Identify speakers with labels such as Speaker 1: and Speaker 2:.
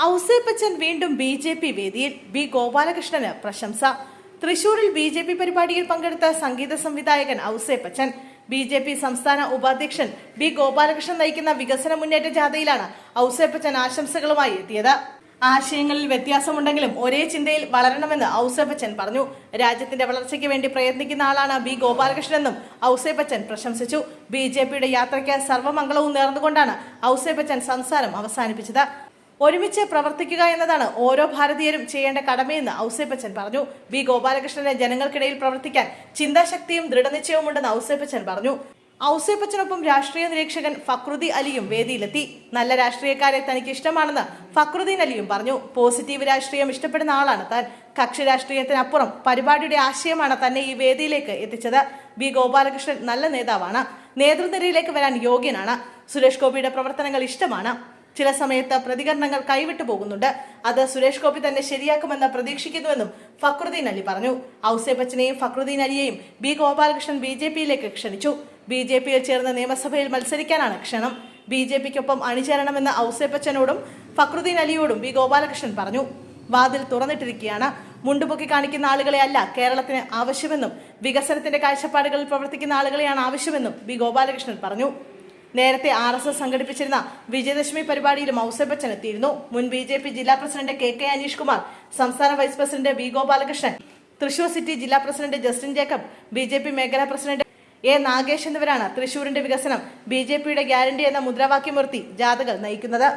Speaker 1: ഔസേപ്പച്ചൻ വീണ്ടും B J P വേദിയിൽ B ഗോപാലകൃഷ്ണന് പ്രശംസ. തൃശൂരിൽ ബി ജെ പി പരിപാടിയിൽ പങ്കെടുത്ത സംഗീത സംവിധായകൻ ഔസേപ്പച്ചൻ. ബി ജെ പി സംസ്ഥാന ഉപാധ്യക്ഷൻ ബി ഗോപാലകൃഷ്ണൻ നയിക്കുന്ന വികസന മുന്നേറ്റ ജാഥയിലാണ് ഔസേപ്പച്ചൻ ആശംസകളുമായി എത്തിയത്. ആശയങ്ങളിൽ വ്യത്യാസമുണ്ടെങ്കിലും ഒരേ ചിന്തയിൽ വളരണമെന്ന് ഔസേപ്പച്ചൻ പറഞ്ഞു. രാജ്യത്തിന്റെ വളർച്ചയ്ക്ക് വേണ്ടി പ്രയത്നിക്കുന്ന ആളാണ് ബി ഗോപാലകൃഷ്ണനെന്നും ഔസേപ്പച്ചൻ പ്രശംസിച്ചു. ബി ജെ പിയുടെ യാത്രയ്ക്ക് സർവമംഗളവും നേർന്നുകൊണ്ടാണ് ഔസേപ്പച്ചൻ സംസാരം അവസാനിപ്പിച്ചത്. ഒരുമിച്ച് പ്രവർത്തിക്കുക എന്നതാണ് ഓരോ ഭാരതീയരും ചെയ്യേണ്ട കടമയെന്ന് ഔസേപ്പച്ചൻ പറഞ്ഞു. ബി ഗോപാലകൃഷ്ണന് ജനങ്ങൾക്കിടയിൽ പ്രവർത്തിക്കാൻ ചിന്താശക്തിയും ദൃഢനിശ്ചയവും ഉണ്ടെന്ന് ഔസേപ്പച്ചൻ പറഞ്ഞു. ഔസേപ്പച്ചനൊപ്പം രാഷ്ട്രീയ നിരീക്ഷകൻ ഫക്രുദ്ദീൻ അലിയും വേദിയിലെത്തി. നല്ല രാഷ്ട്രീയക്കാരെ തനിക്ക് ഇഷ്ടമാണെന്ന് ഫക്രുദ്ദീൻ അലിയും പറഞ്ഞു. പോസിറ്റീവ് രാഷ്ട്രീയം ഇഷ്ടപ്പെടുന്ന ആളാണ് താൻ. കക്ഷി രാഷ്ട്രീയത്തിനപ്പുറം പരിപാടിയുടെ ആശയമാണ് തന്നെ ഈ വേദിയിലേക്ക് എത്തിച്ചത്. ബി ഗോപാലകൃഷ്ണൻ നല്ല നേതാവാണ്. നേതൃനിരയിലേക്ക് വരാൻ യോഗ്യനാണ്. സുരേഷ് ഗോപിയുടെ പ്രവർത്തനങ്ങൾ ഇഷ്ടമാണ്. ചില സമയത്ത് പ്രതികരണങ്ങൾ കൈവിട്ടു പോകുന്നുണ്ട്. അത് സുരേഷ് ഗോപി തന്നെ ശരിയാക്കുമെന്ന് പ്രതീക്ഷിക്കുന്നുവെന്നും ഫക്രുദ്ദീൻ അലി പറഞ്ഞു. ഔസേ ബച്ചനെയും ഫക്രുദ്ദീൻ അലിയെയും ബി ഗോപാലകൃഷ്ണൻ ബി ജെ പിയിലേക്ക് ക്ഷണിച്ചു. ബി ജെ പിയിൽ ചേർന്ന് നിയമസഭയിൽ മത്സരിക്കാനാണ് ക്ഷണം. ബി ജെ പിക്കൊപ്പം അണിചേരണമെന്ന് ഔസേ ബച്ചനോടും ഫക്രുദ്ദീൻ അലിയോടും ബി ഗോപാലകൃഷ്ണൻ പറഞ്ഞു. വാതിൽ തുറന്നിട്ടിരിക്കുകയാണ്. മുണ്ടുപൊക്കി കാണിക്കുന്ന ആളുകളെ അല്ല കേരളത്തിന് ആവശ്യമെന്നും വികസനത്തിന്റെ കാഴ്ചപ്പാടുകളിൽ പ്രവർത്തിക്കുന്ന ആളുകളെയാണ് ആവശ്യമെന്നും ബി ഗോപാലകൃഷ്ണൻ പറഞ്ഞു. നേരത്തെ ആർ എസ് എസ് സംഘടിപ്പിച്ചിരുന്ന വിജയദശമി പരിപാടിയിലും ഔസേപ്പച്ചൻ എത്തിയിരുന്നു. മുൻ ബി ജെ പി ജില്ലാ president K K Aneesh Kumar സംസ്ഥാന vice president V Gopalakrishnan Thrissur city ജില്ലാ president Justin Jacob B J P മേഖലാ പ്രസിഡന്റ് എ നാഗേഷ് എന്നിവരാണ് തൃശൂരിന്റെ വികസനം ബി ജെ പിയുടെ ഗ്യാരണ്ടി എന്ന മുദ്രാവാക്യമുയർത്തി ജാഥകൾ നയിക്കുന്നത്.